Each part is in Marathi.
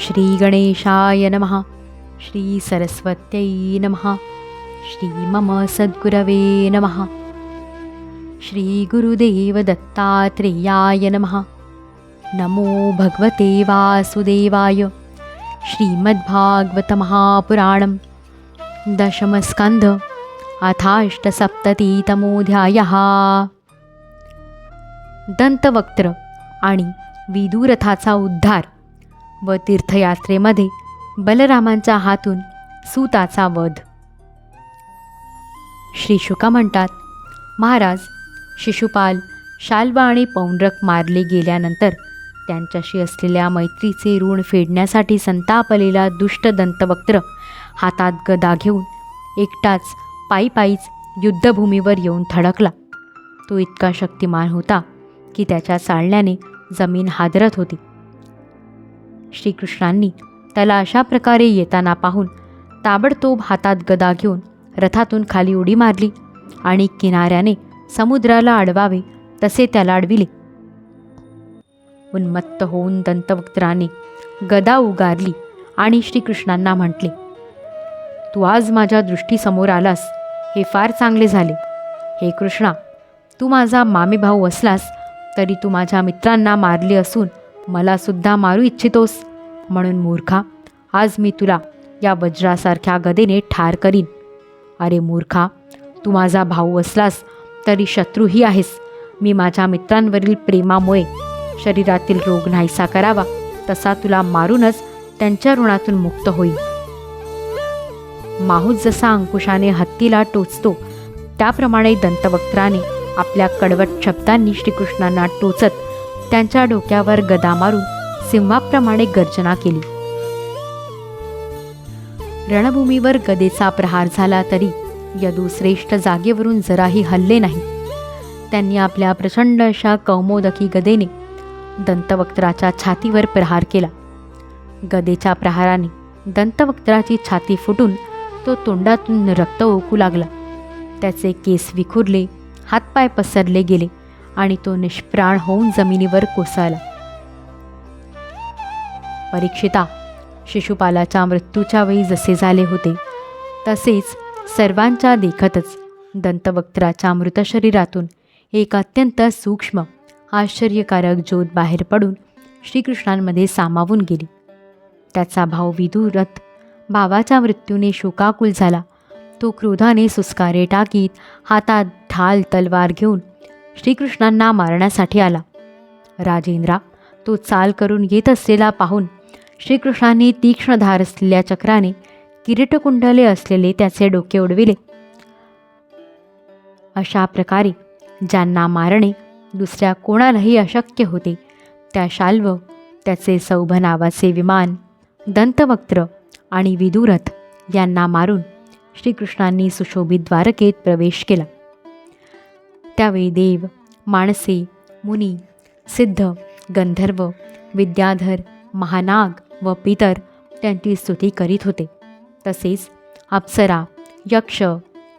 श्रीगणेशाय नमः। श्रीसरस्वत्यै नमः। श्रीमम सद्गुरवे नमः। श्रीगुरुदेवदत्तात्रेयाय नमः। नमो भगवते वासुदेवाय। श्रीमद्भागवतमहापुराणं दशमस्कन्ध। अथाष्टसप्ततितमोऽध्यायः। दंतवक्त्र आणि विदुरथाचा उद्धार। व तीर्थयात्रेमध्ये बलरामांच्या हातून सूताचा वध. श्री शुका म्हणतात महाराज शिशुपाल शाल्व आणि पौंड्रक मारले गेल्यानंतर त्यांच्याशी असलेल्या मैत्रीचे ऋण फेडण्यासाठी संतापलेला दुष्ट दंतवक्त्र हातात गदा घेऊन एकटाच पायी पायीच युद्धभूमीवर येऊन थडकला तो इतका शक्तिमान होता की त्याच्या चालण्याने जमीन हादरत होती. श्रीकृष्णांनी त्याला अशा प्रकारे येताना पाहून ताबडतोब हातात गदा घेऊन रथातून खाली उडी मारली आणि किनाऱ्याने समुद्राला अडवावे तसे त्याला अडविले. उन्मत्त होऊन दंतवक्त्राने गदा उगारली आणि श्रीकृष्णांना म्हटले तू आज माझ्या दृष्टीसमोर आलास हे फार चांगले झाले. हे कृष्णा तू माझा मामी भाऊ असलास तरी तू माझ्या मित्रांना मारले असून मला सुद्धा मारू इच्छितोस. म्हणून मूर्खा आज मी तुला या वज्रासारख्या गदेने ठार करीन. अरे मूर्खा तू माझा भाऊ असलास तरी शत्रूही आहेस. मी माझ्या मित्रांवरील प्रेमामुळे शरीरातील रोग नाहीसा करावा तसा तुला मारूनच त्यांच्या ऋणातून मुक्त होईल माहूत जसा अंकुशाने हत्तीला टोचतो त्याप्रमाणे दंतवक्त्राने आपल्या कडवट शब्दांनी श्रीकृष्णांना टोचत त्यांच्या डोक्यावर गदा मारून सिंहाप्रमाणे गर्जना केली. रणभूमीवर गदेचा प्रहार झाला तरी यदुश्रेष्ठ जागेवरून जराही हल्ले नाही. त्यांनी आपल्या प्रचंड अशा कौमोदकी गदेने दंतवक्त्राच्या छातीवर प्रहार केला. गदेच्या प्रहाराने दंतवक्त्राची छाती फुटून तो तोंडातून रक्त ओकू लागला. त्याचे केस विखुरले हातपाय पसरले गेले आणि तो निष्प्राण होऊन जमिनीवर कोसळला. परीक्षिता. शिशुपालाच्या मृत्यूच्या वेळी जसे झाले होते तसेच सर्वांच्या देखतच दंतवक्त्राच्या मृत शरीरातून एक अत्यंत सूक्ष्म आश्चर्यकारक ज्योत बाहेर पडून श्रीकृष्णांमध्ये सामावून गेली. त्याचा भाव विदुरथ भावाच्या मृत्यूने शोकाकुल झाला. तो क्रोधाने सुस्कारे टाकीत हातात ढाल तलवार घेऊन श्रीकृष्णांना मारण्यासाठी आला. राजेंद्रा तो चाल करून येत असलेला पाहून श्रीकृष्णांनी तीक्ष्ण धार असलेल्या चक्राने किरीटकुंडले असलेले त्याचे डोके उडविले. अशा प्रकारे ज्यांना मारणे दुसऱ्या कोणालाही अशक्य होते त्या शाल्व त्याचे सौभ नावाचे विमान दंतवक्त्र आणि विदुरथ यांना मारून श्रीकृष्णांनी सुशोभित द्वारकेत प्रवेश केला. त्यावेळी देव माणसे मुनी सिद्ध गंधर्व विद्याधर महानाग व पितर त्यांची स्तुती करीत होते. तसेच अप्सरा यक्ष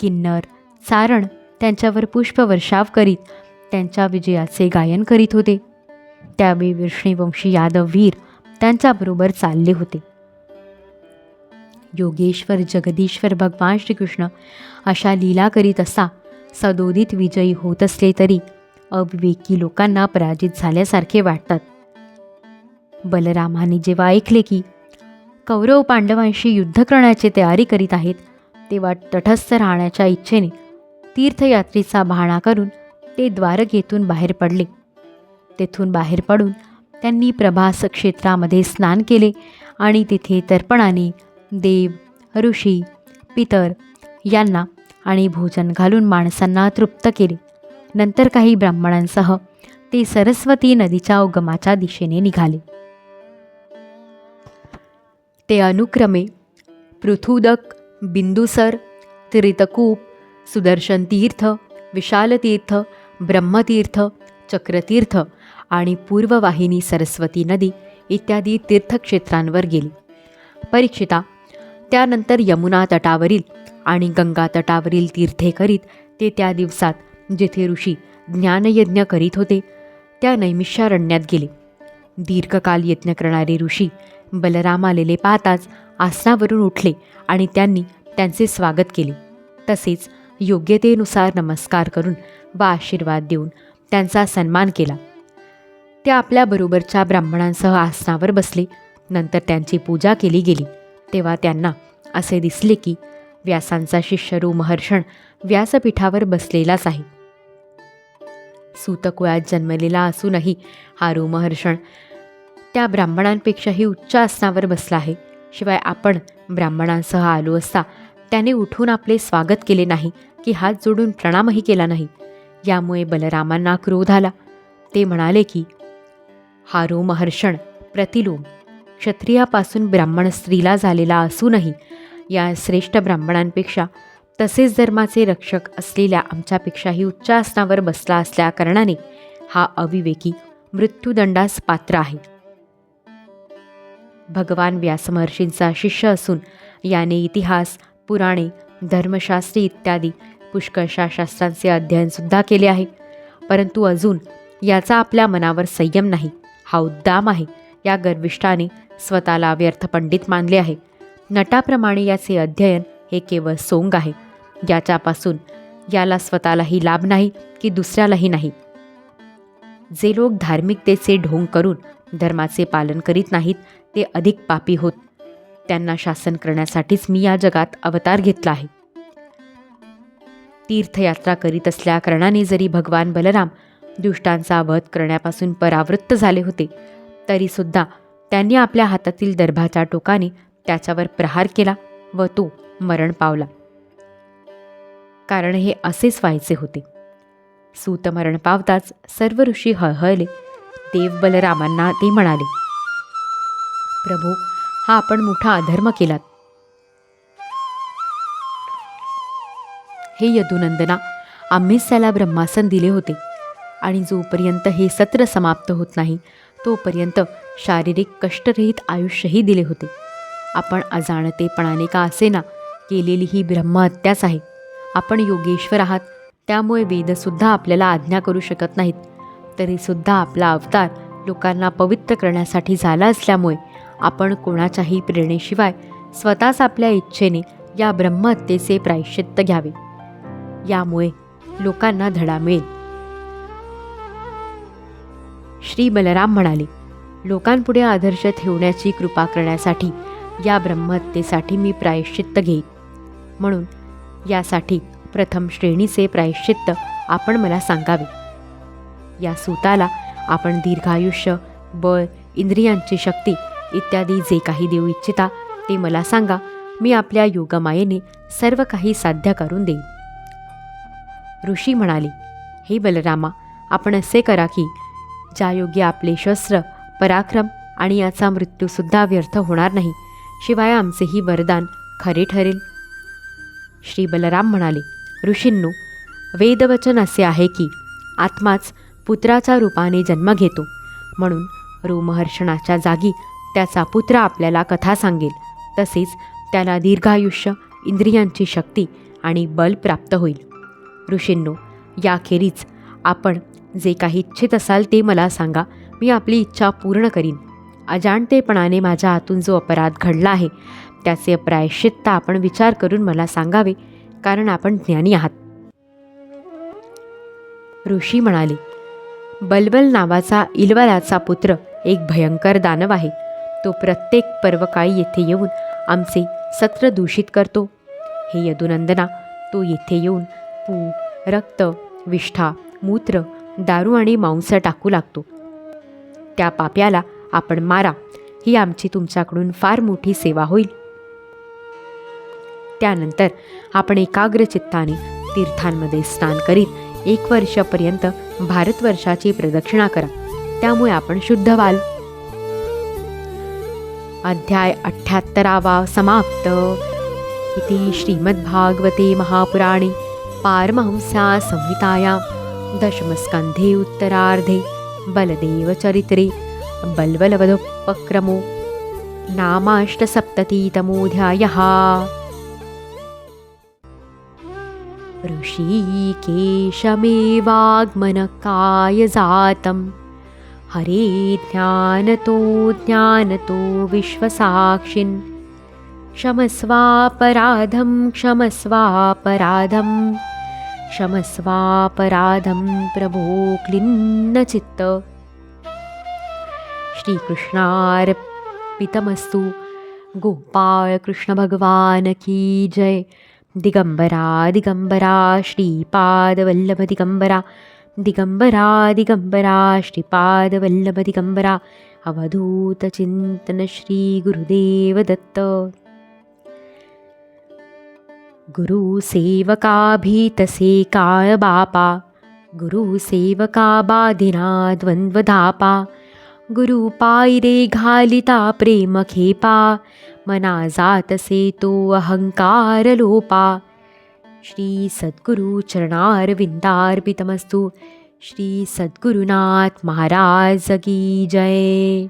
किन्नर सारण त्यांच्यावर पुष्पवर्षाव करीत त्यांच्या विजयाचे गायन करीत होते. त्यावेळी विष्णुवंशी यादव वीर त्यांच्याबरोबर चालले होते. योगेश्वर जगदीश्वर भगवान श्रीकृष्ण अशा लीला करीत असा सदोदित विजयी होत असले तरी अविवेकी लोकांना पराजित झाल्यासारखे वाटतात. बलरामाने जेव्हा ऐकले की कौरव पांडवांशी युद्ध करण्याची तयारी करीत आहेत तेव्हा तटस्थ राहण्याच्या इच्छेने तीर्थयात्रेचा बहाणा करून ते द्वारकेतून बाहेर पडले. तेथून बाहेर पडून त्यांनी प्रभास क्षेत्रामध्ये स्नान केले आणि तिथे तर्पणाने देव ऋषी पितर यांना आणि भोजन घालून माणसांना तृप्त केले. नंतर काही ब्राह्मणांसह ते सरस्वती नदीच्या उगमाच्या दिशेने निघाले. ते अनुक्रमे पृथुदक बिंदुसर त्रितकूप सुदर्शन तीर्थ विशालतीर्थ ब्रह्मतीर्थ चक्रतीर्थ आणि पूर्ववाहिनी सरस्वती नदी इत्यादी तीर्थक्षेत्रांवर गेली. परीक्षिता त्यानंतर यमुना तटावरील आणि गंगा तटावरील तीर्थे करीत ते त्या दिवसात जेथे ऋषी ज्ञानयज्ञ करीत होते त्या नैमिषारण्यात गेले. दीर्घकाल यज्ञ करणारे ऋषी बलराम आलेले पाहताच आसनावरून उठले आणि त्यांनी त्यांचे स्वागत केले. तसेच योग्यतेनुसार नमस्कार करून व आशीर्वाद देऊन त्यांचा सन्मान केला. ते आपल्याबरोबरच्या ब्राह्मणांसह आसनावर बसले. नंतर त्यांची पूजा केली गेली. तेव्हा त्यांना असे दिसले की व्यासांचा शिष्यरू महर्षण व्यासपीठावर बसलेलाच आहे. सूतकुळात जन्मलेला असूनही हा रोमहर्षण त्या ब्राह्मणांपेक्षाही उच्च आसनावर बसला आहे. शिवाय आपण ब्राह्मणांसह आलो असता त्याने उठून आपले स्वागत केले नाही की हात जोडून प्रणामही केला नाही. यामुळे बलरामांना क्रोध आला. ते म्हणाले की हा रोमहर्षण प्रतिलोम. क्षत्रियापासून ब्राह्मण स्त्रीला झालेला असूनही या श्रेष्ठ ब्राह्मणांपेक्षा तसेच धर्माचे रक्षक असलेल्या आमच्यापेक्षाही उच्च आसनावर बसला असल्या कारणाने हा अविवेकी मृत्यूदंडास पात्र आहे. भगवान व्यासमहर्षींचा शिष्य असून याने इतिहास पुराणे धर्मशास्त्री इत्यादी पुष्कळशा शास्त्रांचे अध्ययनसुद्धा केले आहे. परंतु अजून याचा आपल्या मनावर संयम नाही. हा उद्दाम आहे. या गर्विष्ठाने स्वतःला व्यर्थ पंडित मानले आहे. नटाप्रमाणे याचे अध्ययन हे केवळ सोंग आहे. याच्यापासून याला स्वतःलाही लाभ नाही की दुसऱ्यालाही नाही. जे लोक धार्मिकतेचे ढोंग करून धर्माचे पालन करीत नाहीत ते अधिक पापी होत. त्यांना शासन करण्यासाठीच मी या जगात अवतार घेतला आहे. तीर्थयात्रा करीत असल्या कारणाने जरी भगवान बलराम दुष्टांचा वध करण्यापासून परावृत्त झाले होते तरीसुद्धा त्यांनी आपल्या हातातील दर्भाच्या टोकाने त्याच्यावर प्रहार केला व तो मरण पावला. कारण हे असेच व्हायचे होते. सूत मरण पावताच सर्व ऋषी हळहळले. देव बलरामांना ते म्हणाले प्रभू हा आपण मोठा अधर्म केलात. हे यदुनंदना आम्हीच त्याला ब्रह्मासन दिले होते आणि जोपर्यंत हे सत्र समाप्त होत नाही तोपर्यंत शारीरिक कष्टरहित आयुष्यही दिले होते. आपण अजाणतेपणाने का असेना केलेली ही ब्रह्महत्याच आहे. आपण योगेश्वर आहात त्यामुळे वेदसुद्धा आपल्याला आज्ञा करू शकत नाहीत. तरीसुद्धा आपला अवतार लोकांना पवित्र करण्यासाठी झाला असल्यामुळे आपण कोणाच्याही प्रेरणेशिवाय स्वतःच आपल्या इच्छेने या ब्रह्महत्येचे प्रायश्चित्त घ्यावे. यामुळे लोकांना धडा मिळेल. श्री बलराम म्हणाले लोकांपुढे आदर्श ठेवण्याची कृपा करण्यासाठी या ब्रह्महत्येसाठी मी प्रायश्चित्त घेईन. म्हणून यासाठी प्रथम श्रेणीचे प्रायश्चित्त आपण मला सांगावे. या सूताला आपण दीर्घायुष्य बळ इंद्रियांची शक्ती इत्यादी जे काही देऊ इच्छिता ते मला सांगा. मी आपल्या योगमायेने सर्व काही साध्य करून देईन. ऋषी म्हणाले हे बलरामा आपण असे करा की ज्या योग्य आपले शस्त्र पराक्रम आणि याचा मृत्यूसुद्धा व्यर्थ होणार नाही शिवाय आमचेही वरदान खरे ठरेल. श्री बलराम म्हणाले ऋषींनो वेदवचन असे आहे की आत्माच पुत्राच्या रूपाने जन्म घेतो. म्हणून रोमहर्षणाच्या जागी त्याचा पुत्र आपल्याला कथा सांगेल. तसेच त्याला दीर्घायुष्य इंद्रियांची शक्ती आणि बल प्राप्त होईल. ऋषींनो याखेरीज आपण जे काही इच्छित असाल ते मला सांगा. मी आपली इच्छा पूर्ण करीन. अजाणतेपणाने माझ्या हातून जो अपराध घडला आहे त्याचे प्रायश्चित्त आपण विचार करून मला सांगावे कारण आपण ज्ञानी आहात. ऋषी म्हणाले बलबल नावाचा इलवलाचा पुत्र एक भयंकर दानव आहे. तो प्रत्येक पर्वकाळी येथे येऊन आमचे सत्र दूषित करतो. हे यदुनंदना तो येथे येऊन पू रक्त विष्ठा मूत्र दारू आणि मांस टाकू लागतो. त्या पाप्याला आपण मारा ही आमची तुमच्याकडून फार मोठी सेवा होईल. त्यानंतर आपण एकाग्र चित्ताने तीर्थांमध्ये स्नान करीत एक वर्षापर्यंत भारतवर्षाची प्रदक्षिणा करा. त्यामुळे आपण शुद्ध व्हाल. अध्याय अठ्ठ्याहत्तरावा समाप्त. इति श्रीमद्भागवते महापुराणे पारमहंस्या संहितायां दशमस्कन्धे उत्तरार्धे बलदेवचरित्रे बल्वलवधोपक्रमो नामाष्टसप्ततितमोऽध्यायः. ऋषिकेशमेवाग्मनकाय जातम् हरे ज्ञानतो ज्ञानतो विश्वसाक्षिन्। क्षमस्वापराधं क्षमस्वापराधं। क्षमस्वापराधं प्रभो क्लिन्नचित्त श्रीकृष्णार्पितमस्तु। गोपाळ कृष्ण भगवान की जय। दिगंबरा दिगंबरा श्रीपादवल्लभ दिगम्बरा दिगम्बरा श्रीपादवल्लभदिगम्बरा अवधूतचिन्तनश्रीगुरुदेवदत्त। गुरुसेवकाभीतसे गुरुसेवका बाधिना द्वन्द्वधापा गुरुपायिरे घालिता प्रेमखेपा मना जातसेतोऽहङ्कारलोपा श्रीसद्गुरुचरणारविन्दार्पितमस्तु की जय।